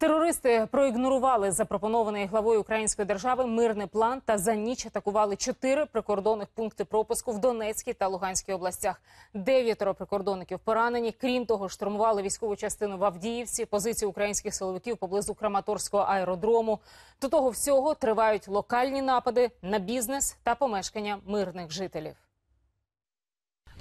Терористи проігнорували запропонований главою української держави мирний план та за ніч атакували чотири прикордонних пункти пропуску в Донецькій та Луганській областях. Дев'ятеро прикордонників поранені. Крім того, штурмували військову частину в Авдіївці, позиції українських силовиків поблизу Краматорського аеродрому. До того всього тривають локальні напади на бізнес та помешкання мирних жителів.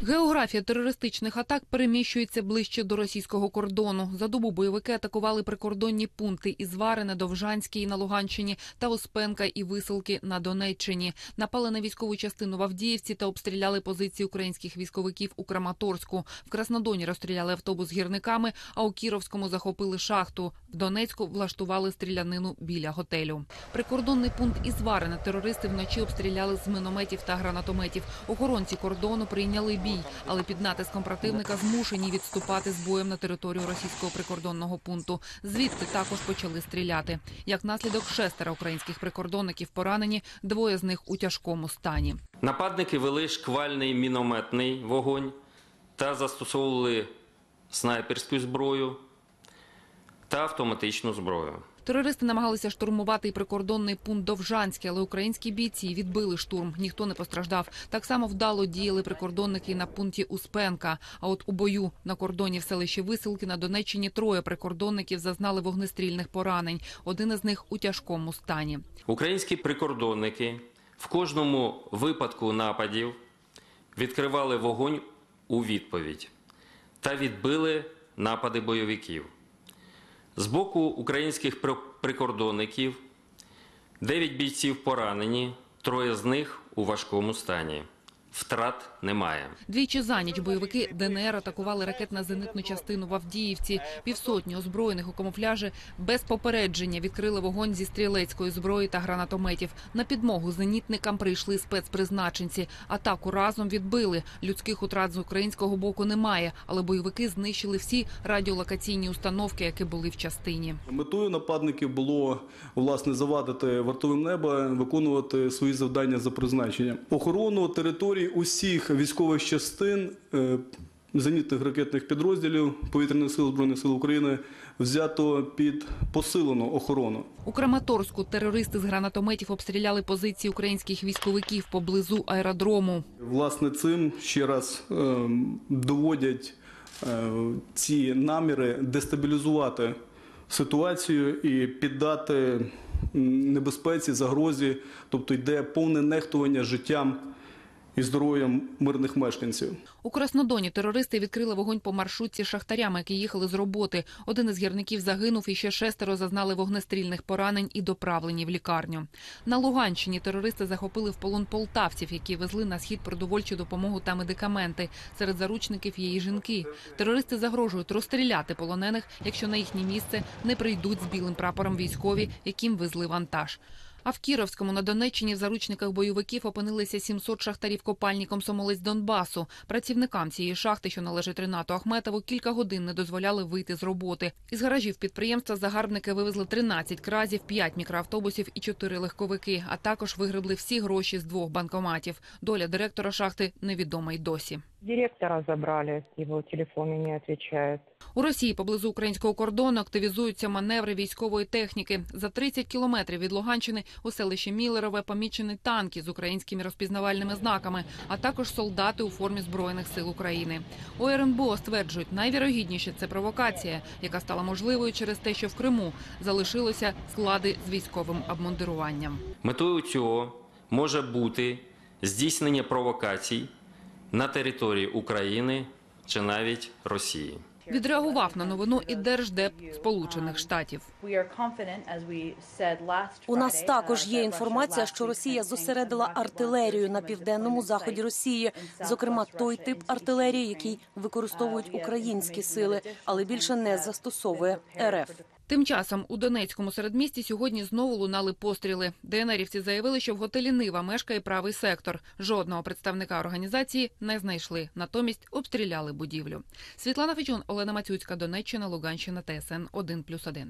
Географія терористичних атак переміщується ближче до російського кордону. За добу бойовики атакували прикордонні пункти із Вари Довжанській на Луганщині та Оспенка і Висилки на Донеччині. Напали на військову частину в Авдіївці та обстріляли позиції українських військовиків у Краматорську. В Краснодоні розстріляли автобус з гірниками, а у Кіровському захопили шахту. В Донецьку влаштували стрілянину біля готелю. Прикордонний пункт із Варина терористи вночі обстріляли з мінометів та гранатометів. Охоронці кордону прийняли бій, але під натиском противника змушені відступати з боєм на територію російського прикордонного пункту. Звідти також почали стріляти. Як наслідок шестеро українських прикордонників поранені, двоє з них у тяжкому стані. Нападники вели шквальний мінометний вогонь та застосовували снайперську зброю та автоматичну зброю. Терористи намагалися штурмувати і прикордонний пункт Довжанський, але українські бійці відбили штурм. Ніхто не постраждав. Так само вдало діяли прикордонники на пункті Успенка. А от у бою на кордоні в селищі Висилки на Донеччині троє прикордонників зазнали вогнестрільних поранень. Один із них у тяжкому стані. Українські прикордонники в кожному випадку нападів відкривали вогонь у відповідь та відбили напади бойовиків. З боку українських прикордонників 9 бійців поранені, троє з них у важкому стані. Втрат немає. Двічі за ніч бойовики ДНР атакували ракетно-зенитну частину в Авдіївці. Півсотні озброєних у камуфляжі без попередження відкрили вогонь зі стрілецької зброї та гранатометів. На підмогу зенітникам прийшли спецпризначенці. Атаку разом відбили. Людських утрат з українського боку немає, але бойовики знищили всі радіолокаційні установки, які були в частині. Метою нападників було власне завадити вартовим неба виконувати свої завдання за призначенням. Охорону усіх військових частин е, зенітних ракетних підрозділів повітряних сил збройних сил України взято під посилену охорону. У Краматорську терористи з гранатометів обстріляли позиції українських військовиків поблизу аеродрому. Власне, цим ще раз е, доводять е, ці наміри дестабілізувати ситуацію і піддати небезпеці, загрозі, тобто йде повне нехтування життям і здоров'ям мирних мешканців. У Краснодоні терористи відкрили вогонь по маршрутці з шахтарями, які їхали з роботи. Один із гірників загинув, і ще шестеро зазнали вогнестрільних поранень і доправлені в лікарню. На Луганщині терористи захопили в полон полтавців, які везли на схід продовольчу допомогу та медикаменти. Серед заручників є і жінки. Терористи загрожують розстріляти полонених, якщо на їхнє місце не прийдуть з білим прапором військові, яким везли вантаж. А в Кіровському на Донеччині в заручниках бойовиків опинилися 700 шахтарів копальні комсомолець Донбасу. Працівникам цієї шахти, що належить Ренату Ахметову, кілька годин не дозволяли вийти з роботи. Із гаражів підприємства загарбники вивезли 13 кразів, 5 мікроавтобусів і 4 легковики, а також вигребли всі гроші з двох банкоматів. Доля директора шахти невідома й досі. Директора забрали, его телефоны не отвечает. У Росії поблизу українського кордону активізуються маневри військової техніки. За 30 кілометрів від Луганщини у селищі Мілерове помічені танки з українськими розпізнавальними знаками, а також солдати у формі збройних сил України. У РНБО стверджують, найвірогідніше це провокація, яка стала можливою через те, що в Криму залишилося склади з військовим обмундируванням. Метою цього може бути здійснення провокацій на території України чи навіть Росії. Відреагував на новину і держдеп Сполучених Штатів. У нас також є інформація, що Росія зосередила артилерію на південному заході Росії, зокрема той тип артилерії, який використовують українські сили, але більше не застосовує РФ. Тим часом у Донецькому середмісті сьогодні знову лунали постріли. ДНРівці заявили, що в готелі Нива мешкає правий сектор. Жодного представника організації не знайшли. Натомість обстріляли будівлю. Світлана Фічун, Олена Мацюцька, Донеччина, Луганщина, ТСН 1+,1.